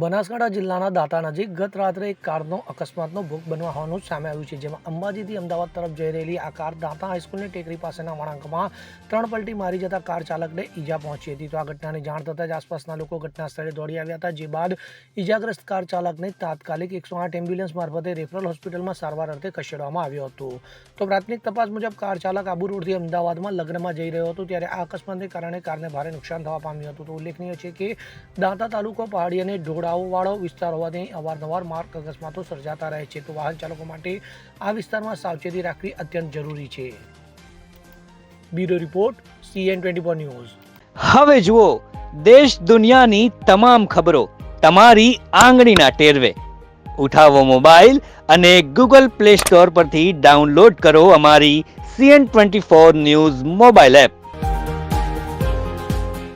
બનાસકાંઠા જિલ્લાના દાતા નજીક ગત રાત્રે એક કારનો અકસ્માતનો ભોગ બનવા હોવાનું સામે આવ્યું છે, જેમાં અંબાજીથી અમદાવાદ તરફ જઈ રહેલી આ કાર દાંતા હાઈસ્કૂલની ટેકરી પાસેના વળાંકમાં ત્રણ પલટી મારી જતા કાર ચાલકને ઈજા પહોંચી હતી. તો આ ઘટનાની જાણ થતાં જ આસપાસના લોકો ઘટના સ્થળે દોડી આવ્યા હતા, જે બાદ ઈજાગ્રસ્ત કાર ચાલકને તાત્કાલિક એકસો આઠ એમ્બ્યુલન્સ મારફતે રેફરલ હોસ્પિટલમાં સારવાર અર્થે ખસેડવામાં આવ્યો હતો. તો પ્રાથમિક તપાસ મુજબ કાર ચાલક આબુ રોડથી અમદાવાદમાં લગ્નમાં જઈ રહ્યો હતો, ત્યારે આ અકસ્માતને કારણે કારને ભારે નુકસાન થવા પામ્યું હતું. તો ઉલ્લેખનીય છે કે દાંતા તાલુકો પહાડી અને ઢોળાવવાળો વિસ્તાર હોવાથી અવારનવાર માર્ગ અકસ્માતો સર્જાતા રહે છે. તો વાહન ચાલકો માટે આ વિસ્તારમાં સાવચેતી રાખવી અત્યંત જરૂરી છે. Bureau report, CN twenty four news. હવે જુઓ, દેશ દુનિયાની તમામ ખબરો તમારી આંગળીના ટેરવે. ઉઠાવો મોબાઈલ અને ગૂગલ પ્લે સ્ટોર પરથી ડાઉનલોડ કરો અમારી CN twenty four news mobile app.